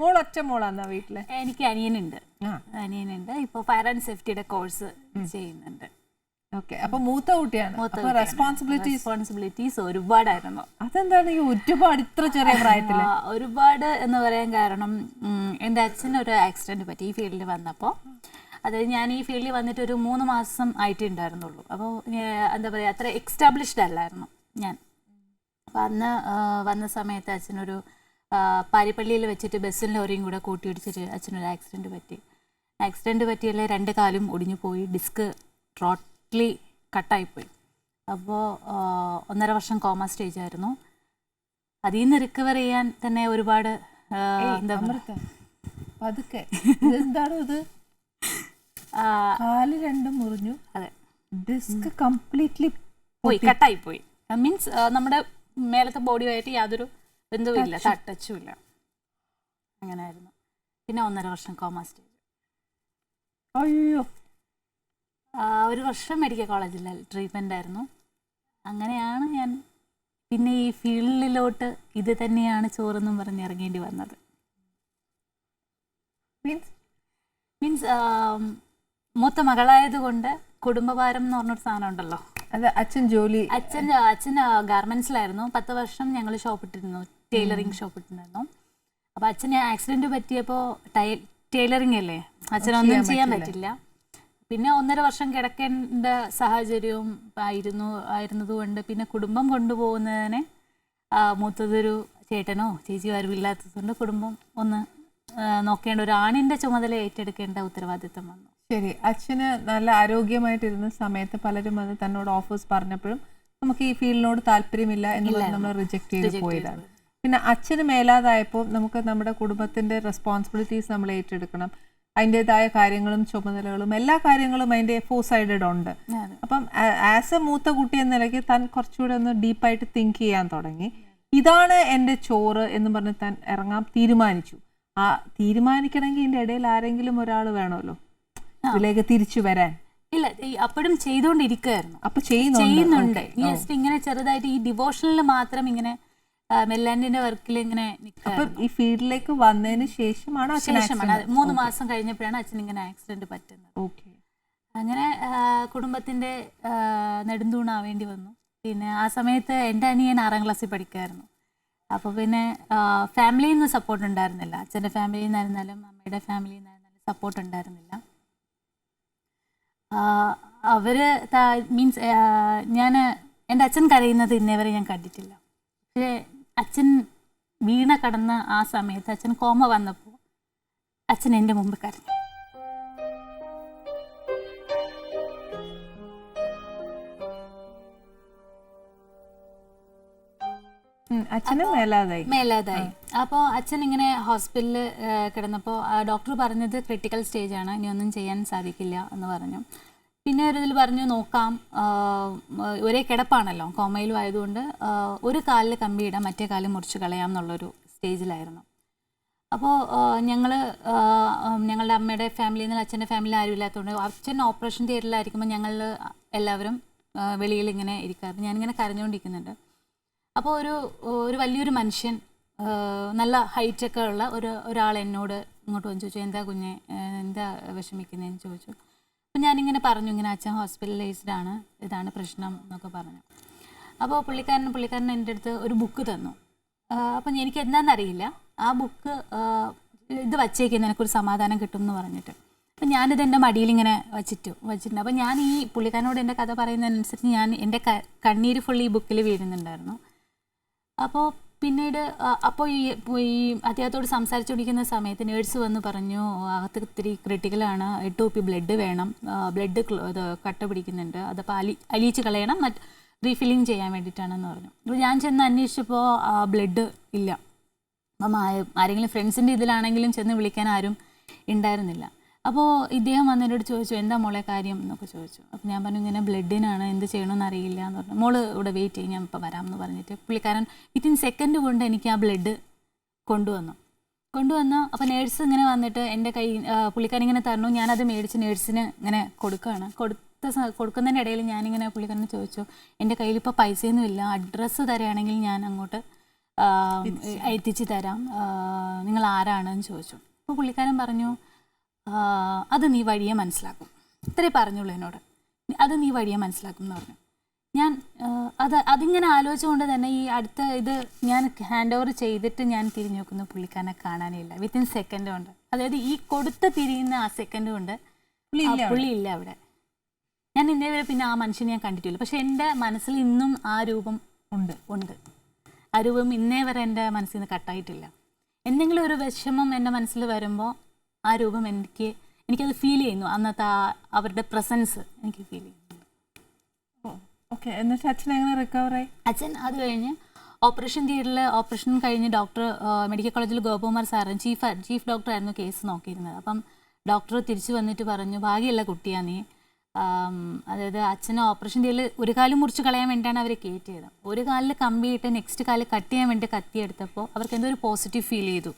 മോൾ ഒറ്റ മോളാന്നാ വീട്ടിൽ? എനിക്ക് അനിയനുണ്ട്. അനിയനുണ്ട്. ഇപ്പൊ ഫയർ ആൻഡ് സേഫ്റ്റിയുടെ കോഴ്സ് ചെയ്യുന്നുണ്ട്. ഓക്കെ. അപ്പൊ മൂത്ത കുട്ടിയാണ്. റെസ്പോൺസിബിലിറ്റീസ് റെസ്പോൺസിബിലിറ്റീസ് ഒരുപാടായിരുന്നു. അതെന്താണ് ഈ ഒരുപാട് ഇത്ര ചെറിയ പ്രായത്തിൽ? ഒരുപാട് എന്ന് പറയാൻ കാരണം എന്റെ എന്റെ അച്ഛന് ഒരു ആക്സിഡന്റ് പറ്റി ഈ ഫീൽഡിൽ വന്നപ്പോൾ അതായത് ഞാൻ ഈ ഫീൽഡിൽ വന്നിട്ട് ഒരു മൂന്ന് മാസം ആയിട്ടേ ഉണ്ടായിരുന്നുള്ളൂ. അപ്പോൾ എന്താ പറയുക അത്ര എക്സ്റ്റാബ്ലിഷ്ഡ് അല്ലായിരുന്നു ഞാൻ. അപ്പം അന്ന് വന്ന സമയത്ത് അച്ഛനൊരു പാരിപ്പള്ളിയിൽ വെച്ചിട്ട് ബസ്സും ലോറിയും കൂടെ കൂട്ടിയിടിച്ചിട്ട് അച്ഛനൊരു ആക്സിഡന്റ് പറ്റി. ആക്സിഡന്റ് പറ്റിയല്ലേ രണ്ട് കാലും ഒടിഞ്ഞു പോയി ഡിസ്ക് ടോട്ടലി കട്ടായിപ്പോയി. അപ്പോൾ ഒന്നര വർഷം കോമ സ്റ്റേജ് ആയിരുന്നു. അതിൽ നിന്ന് റിക്കവർ ചെയ്യാൻ തന്നെ ഒരുപാട് എന്താ പതുക്കെ. എന്താണ് ഇത്? ആ, കാൽ രണ്ടും മുറിഞ്ഞു. അതെ. ഡിസ്ക് കംപ്ലീറ്റ്ലി പോയി കട്ടായി പോയി മീൻസ് നമ്മുടെ മേലത്തെ ബോഡിയുമായിട്ട് യാതൊരു ടച്ചും ഇല്ല അങ്ങനെയായിരുന്നു പിന്നെ ഒന്നര വർഷം കോമ സ്റ്റേജ് അയ്യോ. ഒരു വർഷം മെഡിക്കൽ കോളേജിൽ ട്രീറ്റ്മെന്റ് ആയിരുന്നു. അങ്ങനെയാണ് ഞാൻ പിന്നെ ഈ ഫീൽഡിലോട്ട് ഇത് തന്നെയാണ് ചോറെന്നും പറഞ്ഞ് ഇറങ്ങേണ്ടി വന്നത്. മീൻസ് മീൻസ് മൂത്ത മകളായതുകൊണ്ട് കുടുംബഭാരം എന്ന് പറഞ്ഞൊരു സാധനം ഉണ്ടല്ലോ. അത് അച്ഛൻ ജോലി അച്ഛൻ അച്ഛൻ ഗാർമെന്റ്സിലായിരുന്നു. പത്ത് വർഷം ഞങ്ങൾ ഷോപ്പ് ഇട്ടിരുന്നു ടൈലറിങ് ഷോപ്പ് ഇട്ടിരുന്നു അപ്പൊ അച്ഛന് ആക്സിഡന്റ് പറ്റിയപ്പോൾ ടൈലറിങ് അല്ലേ? അച്ഛനൊന്നും ചെയ്യാൻ പറ്റില്ല. പിന്നെ ഒന്നര വർഷം കിടക്കേണ്ട സാഹചര്യവും ആയിരുന്നു ആയിരുന്നതുകൊണ്ട് പിന്നെ കുടുംബം കൊണ്ടുപോകുന്നതിന് മൂത്തതൊരു ചേട്ടനോ ചേച്ചിയോ ആരും ഇല്ലാത്തതുകൊണ്ട് കുടുംബം ഒന്ന് നോക്കേണ്ട ഒരു ആണിന്റെ ചുമതല ഏറ്റെടുക്കേണ്ട ഉത്തരവാദിത്തം വന്നു. ശരി. അച്ഛന് നല്ല ആരോഗ്യമായിട്ടിരുന്ന സമയത്ത് പലരും അത് തന്നോട് ഓഫേഴ്സ് പറഞ്ഞപ്പോഴും നമുക്ക് ഈ ഫീൽഡിനോട് താല്പര്യമില്ല എന്ന് പറഞ്ഞ് നമ്മൾ റിജക്ട് ചെയ്ത് പോയതാണ്. പിന്നെ അച്ഛന് മേലാതായപ്പോൾ നമുക്ക് നമ്മുടെ കുടുംബത്തിന്റെ റെസ്പോൺസിബിലിറ്റീസ് നമ്മൾ ഏറ്റെടുക്കണം. അതിന്റെതായ കാര്യങ്ങളും ചുമതലകളും എല്ലാ കാര്യങ്ങളും അതിന്റെ ഫോർ സൈഡഡ് ഉണ്ട് അപ്പം ആസ് എ മൂത്ത കുട്ടി എന്ന നിലയ്ക്ക് താൻ കുറച്ചുകൂടെ ഒന്ന് ഡീപ്പായിട്ട് തിങ്ക് ചെയ്യാൻ തുടങ്ങി. ഇതാണ് എന്റെ ചോറ് എന്ന് പറഞ്ഞ് താൻ ഇറങ്ങാൻ തീരുമാനിച്ചു. ആ തീരുമാനിക്കണമെങ്കിൽ ഇതിന്റെ ഇടയിൽ ആരെങ്കിലും ഒരാൾ വേണമല്ലോ. ഇതിലേക്ക് തിരിച്ചു വരാൻ. ഇല്ല അപ്പോഴും ചെയ്തുകൊണ്ടിരിക്കുകയായിരുന്നു അപ്പൊ ചെയ്യുന്നുണ്ട്. ജസ്റ്റ് ഇങ്ങനെ ചെറുതായിട്ട് ഈ ഡിവോഷനിൽ മാത്രം ഇങ്ങനെ മെല്ലാൻഡിന്റെ വർക്കിൽ ഇങ്ങനെ ഈ ഫീൽഡിലേക്ക് വന്നതിന് ശേഷമാണ് ശേഷമാണ്. മൂന്ന് മാസം കഴിഞ്ഞപ്പോഴാണ് അച്ഛൻ ഇങ്ങനെ ആക്സിഡന്റ് പറ്റുന്നത്. ഓക്കെ. അങ്ങനെ കുടുംബത്തിന്റെ നെടുന്തൂണാവേണ്ടി വന്നു. പിന്നെ ആ സമയത്ത് എന്റെ അനിയൻ ആറാം ക്ലാസ്സിൽ പഠിക്കുമായിരുന്നു അപ്പോൾ പിന്നെ ഫാമിലിയിൽ നിന്ന് സപ്പോർട്ട് ഉണ്ടായിരുന്നില്ല. അച്ഛന്റെ ഫാമിലിയിൽ നിന്നായിരുന്നാലും അമ്മയുടെ ഫാമിലിയിൽ നിന്നായിരുന്നാലും സപ്പോർട്ട് ഉണ്ടായിരുന്നില്ല. അവർ മീൻസ് ഞാൻ എന്റെ അച്ഛൻ കരയുന്നത് ഇന്നേവരെ ഞാൻ കണ്ടിട്ടില്ല. പക്ഷേ അച്ഛൻ വീണ കടന്ന ആ സമയത്ത് അച്ഛൻ കോമ വന്നപ്പോൾ അച്ഛൻ എന്റെ മുമ്പ് കരഞ്ഞു. അച്ഛനും മേലാതായി. മേലാതായി. അപ്പോൾ അച്ഛൻ ഇങ്ങനെ ഹോസ്പിറ്റലിൽ കിടന്നപ്പോൾ ഡോക്ടർ പറഞ്ഞത് ക്രിട്ടിക്കൽ ആണ് ഇനി ഒന്നും ചെയ്യാൻ സാധിക്കില്ല എന്ന് പറഞ്ഞു. പിന്നെ ഒരു ഇതിൽ പറഞ്ഞു നോക്കാം ഒരേ കിടപ്പാണല്ലോ കോമയിലും ആയതുകൊണ്ട് ഒരു കാലിൽ കമ്പി ഇടാം മറ്റേ കാലിൽ മുറിച്ച് കളയാം എന്നുള്ളൊരു സ്റ്റേജിലായിരുന്നു. അപ്പോൾ ഞങ്ങൾ ഞങ്ങളുടെ അമ്മയുടെ ഫാമിലിയിൽ നിന്ന് അച്ഛന്റെ ഫാമിലി ആരും ഇല്ലാത്തതുകൊണ്ട് അച്ഛൻ ഓപ്പറേഷൻ തിയേറ്ററിലായിരിക്കുമ്പോൾ ഞങ്ങൾ എല്ലാവരും വെളിയിൽ ഇങ്ങനെ ഇരിക്കാറ്. ഞാനിങ്ങനെ കരഞ്ഞുകൊണ്ടിരിക്കുന്നുണ്ട് അപ്പോൾ ഒരു ഒരു വലിയൊരു മനുഷ്യൻ നല്ല ഹൈറ്റ് ഒക്കെ ഉള്ള ഒരു ഒരാൾ എന്നോട് ഇങ്ങോട്ട് വന്ന് ചോദിച്ചു എന്താ കുഞ്ഞെ എന്താ വിഷമിക്കുന്നതെന്ന് ചോദിച്ചു. അപ്പം ഞാനിങ്ങനെ പറഞ്ഞു ഇങ്ങനെ അച്ഛൻ ഹോസ്പിറ്റലൈസ്ഡ് ആണ് ഇതാണ് പ്രശ്നം എന്നൊക്കെ പറഞ്ഞു. അപ്പോൾ പുള്ളിക്കാരൻ പുള്ളിക്കാരൻ എന്റെ അടുത്ത് ഒരു ബുക്ക് തന്നു. അപ്പം എനിക്ക് എന്താണെന്നറിയില്ല ആ ബുക്ക് ഇത് വച്ചേക്കുന്ന എനിക്കൊരു സമാധാനം കിട്ടും എന്ന് പറഞ്ഞിട്ട്. അപ്പം ഞാനിത് എന്റെ മടിയിൽ ഇങ്ങനെ വച്ചിട്ടു വച്ചിട്ടുണ്ട്. അപ്പം ഞാൻ ഈ പുള്ളിക്കാരനോട് എന്റെ കഥ പറയുന്നതനുസരിച്ച് ഞാൻ എന്റെ കണ്ണീര് ഫുള്ളി ഈ ബുക്കിൽ വീഴുന്നുണ്ടായിരുന്നു. അപ്പോൾ പിന്നീട് അപ്പോൾ ഈ ഈ അദ്ദേഹത്തോട് സംസാരിച്ചുകൊണ്ടിരിക്കുന്ന സമയത്ത് നേഴ്സ് വന്ന് പറഞ്ഞു അകത്ത് ഇത്തിരി ക്രിട്ടിക്കലാണ് എട്ട് കുപ്പി ബ്ലഡ് വേണം. ബ്ലഡ് ഇത് കട്ട പിടിക്കുന്നുണ്ട്. അതപ്പോൾ അലി അലിയിച്ച് കളയണം. മറ്റ് റീഫില്ലിങ് ചെയ്യാൻ വേണ്ടിയിട്ടാണെന്ന് പറഞ്ഞു. അപ്പോൾ ഞാൻ ചെന്ന് അന്വേഷിച്ചപ്പോൾ ബ്ലഡ് ഇല്ല. അപ്പം ആരെങ്കിലും ഫ്രണ്ട്സിന്റെ ഇതിലാണെങ്കിലും ചെന്ന് വിളിക്കാൻ ആരും ഉണ്ടായിരുന്നില്ല. അപ്പോൾ ഇദ്ദേഹം വന്നതിനോട് ചോദിച്ചു എന്താ മോളെ കാര്യം? എന്നൊക്കെ ചോദിച്ചു. അപ്പോൾ ഞാൻ പറഞ്ഞു ഇങ്ങനെ ബ്ലഡിനാണ് എന്ത് ചെയ്യണമെന്ന് അറിയില്ല എന്ന് പറഞ്ഞു. മോൾ ഇവിടെ വെയിറ്റ് ചെയ്യും ഞാൻ ഇപ്പോൾ വരാം എന്ന് പറഞ്ഞിട്ട്. പുള്ളിക്കാരൻ വിത്തിൻ സെക്കൻഡ് കൊണ്ട് എനിക്ക് ആ ബ്ലഡ് കൊണ്ടുവന്നു. കൊണ്ടുവന്ന് അപ്പോൾ നേഴ്സ് ഇങ്ങനെ വന്നിട്ട് എന്റെ കൈ പുള്ളിക്കാരൻ ഇങ്ങനെ തരണു ഞാനത് മേടിച്ച് നേഴ്സിന് ഇങ്ങനെ കൊടുക്കുകയാണ്. കൊടുത്ത കൊടുക്കുന്നതിന്റെ ഇടയിൽ ഞാനിങ്ങനെ പുള്ളിക്കാരനെ ചോദിച്ചു എന്റെ കയ്യിൽ ഇപ്പോൾ പൈസയൊന്നും ഇല്ല. അഡ്രസ്സ് തരികയാണെങ്കിൽ ഞാൻ അങ്ങോട്ട് എത്തിച്ച് തരാം. നിങ്ങൾ ആരാണെന്ന് ചോദിച്ചു. അപ്പോൾ പുള്ളിക്കാരൻ പറഞ്ഞു "ആ, അത് നീ വഴിയെ മനസ്സിലാക്കും. ഇത്രേ പറഞ്ഞുള്ളൂ എന്നോട്. അത് നീ വഴിയെ മനസ്സിലാക്കും എന്ന് പറഞ്ഞു. ഞാൻ അത് അതിങ്ങനെ ആലോചിച്ചുകൊണ്ട് തന്നെ ഈ അടുത്ത ഇത് ഞാൻ ഹാൻഡ് ഓവർ ചെയ്തിട്ട് ഞാൻ തിരിഞ്ഞു നോക്കുന്ന. പുള്ളിക്കാരനെ കാണാനില്ല വിത്തിൻ സെക്കൻഡ് കൊണ്ട് അതായത് ഈ കൊടുത്ത് തിരിയുന്ന ആ സെക്കൻഡ് കൊണ്ട് ഇല്ല പുള്ളി ഇല്ല അവിടെ. ഞാൻ ഇന്നേ വരെ പിന്നെ ആ മനുഷ്യനെ ഞാൻ കണ്ടിട്ടില്ല. പക്ഷെ എന്റെ മനസ്സിൽ ഇന്നും ആ രൂപം ഉണ്ട് ഉണ്ട്. ആ രൂപം ഇന്നേ വരെ എന്റെ മനസ്സിൽ നിന്ന് കട്ടായിട്ടില്ല. എന്തെങ്കിലും ഒരു വിഷമം എന്റെ മനസ്സിൽ വരുമ്പോൾ ആ രൂപം എനിക്ക് എനിക്കത് ഫീൽ ചെയ്യുന്നു. അന്നത്തെ ആ അവരുടെ പ്രസൻസ് എനിക്ക് ഫീൽ ചെയ്യുന്നു. ഓക്കെ എന്നിട്ട് അച്ഛൻ എങ്ങനെ റിക്കവർ ആയി? അച്ഛൻ അത് കഴിഞ്ഞ് ഓപ്പറേഷൻ തിയേറ്ററിൽ ഓപ്പറേഷൻ കഴിഞ്ഞ് ഡോക്ടർ മെഡിക്കൽ കോളേജിൽ ഗോപകുമാർ സാറും ചീഫ് ചീഫ് ഡോക്ടറായിരുന്നു കേസ് നോക്കിയിരുന്നത്. അപ്പം ഡോക്ടർ തിരിച്ചു വന്നിട്ട് പറഞ്ഞു ഭാഗ്യമുള്ള കുട്ടിയാ നീ. അതായത് അച്ഛനെ ഓപ്പറേഷൻ തിയേറ്ററിൽ ഒരു കാൽ മുറിച്ച് കളയാൻ വേണ്ടിയാണ് അവർ കയറ്റിയത്. ഒരു കാലിൽ കമ്പിയിട്ട് നെക്സ്റ്റ് കാലിൽ കട്ട് ചെയ്യാൻ വേണ്ടി കത്തിയെടുത്തപ്പോൾ അവർക്ക് എന്തോ ഒരു പോസിറ്റീവ് ഫീൽ ചെയ്തു.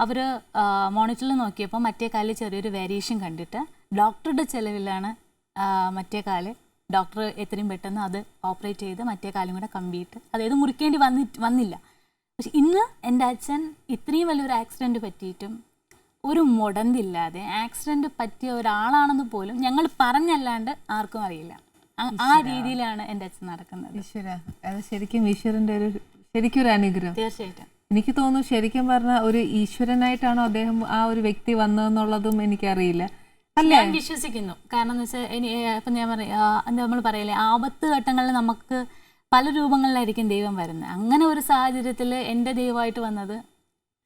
അവർ മോണിറ്ററിൽ നോക്കിയപ്പോൾ മറ്റേ കാലിൽ ചെറിയൊരു വേരിയേഷൻ കണ്ടിട്ട് ഡോക്ടറുടെ ചിലവിലാണ് മറ്റേ കാൽ. ഡോക്ടർ എത്രയും പെട്ടെന്ന് അത് ഓപ്പറേറ്റ് ചെയ്ത് മറ്റേ കാലും കൂടെ കമ്പിയിട്ട് അതായത് മുറിക്കേണ്ടി വന്നി വന്നില്ല. പക്ഷെ ഇന്ന് എന്റെ അച്ഛൻ ഇത്രയും വലിയൊരു ആക്സിഡന്റ് പറ്റിയിട്ടും ഒരു മുടന്തില്ലാതെ ആക്സിഡന്റ് പറ്റിയ ഒരാളാണെന്ന് പോലും ഞങ്ങൾ പറഞ്ഞല്ലാണ്ട് ആർക്കും അറിയില്ല. ആ- രീതിയിലാണ് എന്റെ അച്ഛൻ നടക്കുന്നത്. ഈശ്വര. അത് ശരിക്കും ഈശ്വരന്റെ ഒരു ശരിക്കും ഒരു അനുഗ്രഹം. തീർച്ചയായിട്ടും. എനിക്ക് തോന്നുന്നു ശരിക്കും പറഞ്ഞ ഒരു ഈശ്വരനായിട്ടാണോ അദ്ദേഹം ആ ഒരു വ്യക്തി വന്നതെന്നുള്ളതും എനിക്കറിയില്ല. അല്ല? ഞാൻ വിശ്വസിക്കുന്നു. കാരണം എന്ന് വെച്ചാൽ ഇനി ഇപ്പം ഞാൻ പറയാം എന്താ നമ്മൾ പറയില്ലേ ആപത്ത് ഘട്ടങ്ങളിൽ നമുക്ക് പല രൂപങ്ങളിലായിരിക്കും ദൈവം വരുന്നത്. അങ്ങനെ ഒരു സാഹചര്യത്തിൽ എന്റെ ദൈവമായിട്ട് വന്നത്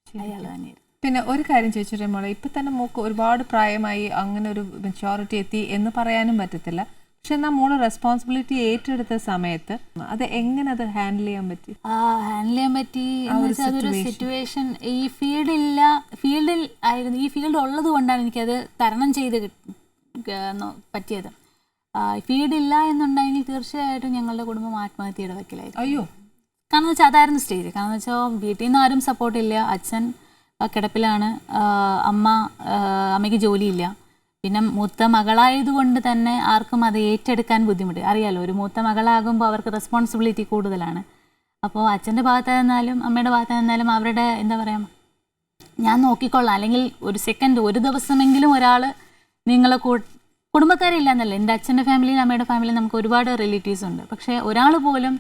അയാൾ തന്നെയായിരുന്നു. പിന്നെ ഒരു കാര്യം ചോദിച്ചിട്ടേ മോളെ ഇപ്പം തന്നെ മോക്ക് ഒരുപാട് പ്രായമായി അങ്ങനെ ഒരു മെച്ചോറിറ്റി എത്തി എന്ന് പറയാനും പറ്റത്തില്ല. പക്ഷെ എന്നാൽ മോൾ റെസ്പോൺസിബിലിറ്റി ഏറ്റെടുത്ത സമയത്ത് അത് എങ്ങനെ അത് ഹാൻഡിൽ ചെയ്യാൻ പറ്റി? ഹാൻഡിൽ ചെയ്യാൻ പറ്റി അതൊരു സിറ്റുവേഷൻ ഈ ഫീൽഡില്ല ഫീൽഡിൽ ആയിരുന്നു. ഈ ഫീൽഡ് ഉള്ളത് കൊണ്ടാണ് എനിക്കത് തരണം ചെയ്ത് പറ്റിയത്. ഫീൽഡില്ല എന്നുണ്ടെങ്കിൽ തീർച്ചയായിട്ടും ഞങ്ങളുടെ കുടുംബം ആത്മഹത്യയുടെ വക്കിലായിരുന്നു അയ്യോ. കാരണം വെച്ചാൽ അതായിരുന്നു സ്റ്റേജ് കാരണം വെച്ചാൽ വീട്ടിൽ നിന്ന് ആരും സപ്പോർട്ടില്ല അച്ഛൻ കിടപ്പിലാണ്. അമ്മ അമ്മയ്ക്ക് ജോലിയില്ല. പിന്നെ മൂത്ത മകളായതുകൊണ്ട് തന്നെ ആർക്കും അത് ഏറ്റെടുക്കാൻ ബുദ്ധിമുട്ട്. അറിയാലോ ഒരു മൂത്ത മകളാകുമ്പോൾ അവർക്ക് റെസ്പോൺസിബിലിറ്റി കൂടുതലാണ്. അപ്പോൾ അച്ഛന്റെ ഭാഗത്തായിരുന്നാലും അമ്മയുടെ ഭാഗത്തായിരുന്നാലും അവരുടെ എന്താ പറയുക ഞാൻ നോക്കിക്കൊള്ളാം. അല്ലെങ്കിൽ ഒരു സെക്കൻഡ് ഒരു ദിവസമെങ്കിലും ഒരാൾ നിങ്ങളെ കൂ കുടുംബക്കാരില്ല എന്നല്ല എന്റെ അച്ഛന്റെ ഫാമിലിയിൽ അമ്മയുടെ ഫാമിലിയിൽ നമുക്ക് ഒരുപാട് റിലേറ്റീവ്സ് ഉണ്ട്. പക്ഷേ ഒരാൾ പോലും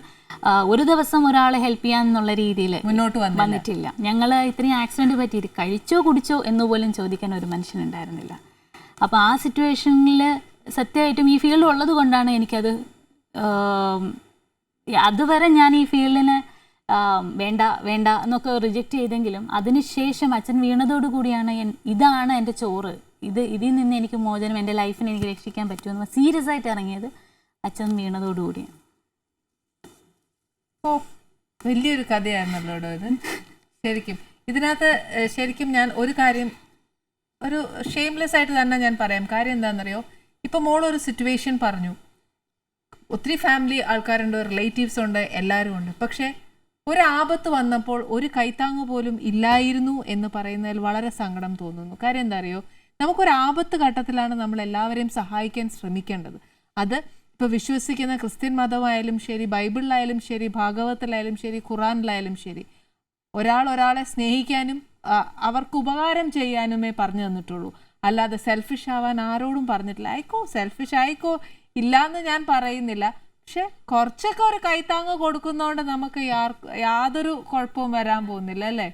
ഒരു ദിവസം ഒരാളെ ഹെൽപ്പ് ചെയ്യാന്നുള്ള രീതിയിൽ മുന്നോട്ട് വന്നു വന്നിട്ടില്ല. ഞങ്ങൾ ഇത്രയും ആക്സിഡന്റ് പറ്റിയിട്ട് കഴിച്ചോ കുടിച്ചോ എന്ന് പോലും ചോദിക്കാൻ ഒരു മനുഷ്യനുണ്ടായിരുന്നില്ല അപ്പോൾ ആ സിറ്റുവേഷനിൽ സത്യമായിട്ടും ഈ ഫീൽഡ് ഉള്ളത് കൊണ്ടാണ് എനിക്കത് അതുവരെ ഞാൻ ഈ ഫീൽഡിനെ വേണ്ട വേണ്ട എന്നൊക്കെ റിജക്റ്റ് ചെയ്തെങ്കിലും അതിനുശേഷം അച്ഛൻ വീണതോടു കൂടിയാണ് ഇതാണ് എന്റെ ചോറ്. ഇത് ഇതിൽ നിന്ന് എനിക്ക് മോചനം എന്റെ ലൈഫിനെ എനിക്ക് രക്ഷിക്കാൻ പറ്റുമെന്ന് സീരിയസ് ആയിട്ട് ഇറങ്ങിയത് അച്ഛൻ വീണതോടുകൂടിയാണ് ഓ വലിയൊരു കഥയായിരുന്നല്ലോ ഇത്? ശരിക്കും. ഇതിനകത്ത് ശരിക്കും ഞാൻ ഒരു കാര്യം ഒരു ഷെയിംലെസ് ആയിട്ട് തന്നെ ഞാൻ പറയാം. കാര്യം എന്താണെന്നറിയോ? ഇപ്പൊ മോൾ ഒരു സിറ്റുവേഷൻ പറഞ്ഞു. ഒത്തിരി ഫാമിലി ആൾക്കാരുണ്ട് റിലേറ്റീവ്സ് ഉണ്ട് എല്ലാവരും ഉണ്ട്. പക്ഷേ ഒരു ആപത്ത് വന്നപ്പോൾ ഒരു കൈത്താങ്ങ് പോലും ഇല്ലായിരുന്നു എന്ന് പറയുന്നതിൽ വളരെ സങ്കടം തോന്നുന്നു. കാര്യം എന്താ അറിയോ നമുക്കൊരു ആപത്ത് ഘട്ടത്തിലാണ് നമ്മൾ എല്ലാവരെയും സഹായിക്കാൻ ശ്രമിക്കേണ്ടത്. അത് ഇപ്പോൾ വിശ്വസിക്കുന്ന ക്രിസ്ത്യൻ മതമായാലും ശരി ബൈബിളിലായാലും ശരി ഭാഗവത്തിലായാലും ശരി ഖുറാനിലായാലും ശരി ഒരാൾ ഒരാളെ സ്നേഹിക്കാനും അവർക്ക് ഉപകാരം ചെയ്യാനുമേ പറഞ്ഞു തന്നിട്ടുള്ളൂ. അല്ലാതെ സെൽഫിഷ് ആവാൻ ആരോടും പറഞ്ഞിട്ടില്ല. ആയിക്കോ സെൽഫിഷ് ആയിക്കോ ഇല്ലാന്ന് ഞാൻ പറയുന്നില്ല. പക്ഷെ കുറച്ചൊക്കെ ഒരു കൈത്താങ്ങ് കൊടുക്കുന്നതുകൊണ്ട് നമുക്ക് യാതൊരു കുഴപ്പവും വരാൻ പോകുന്നില്ല അല്ലേ?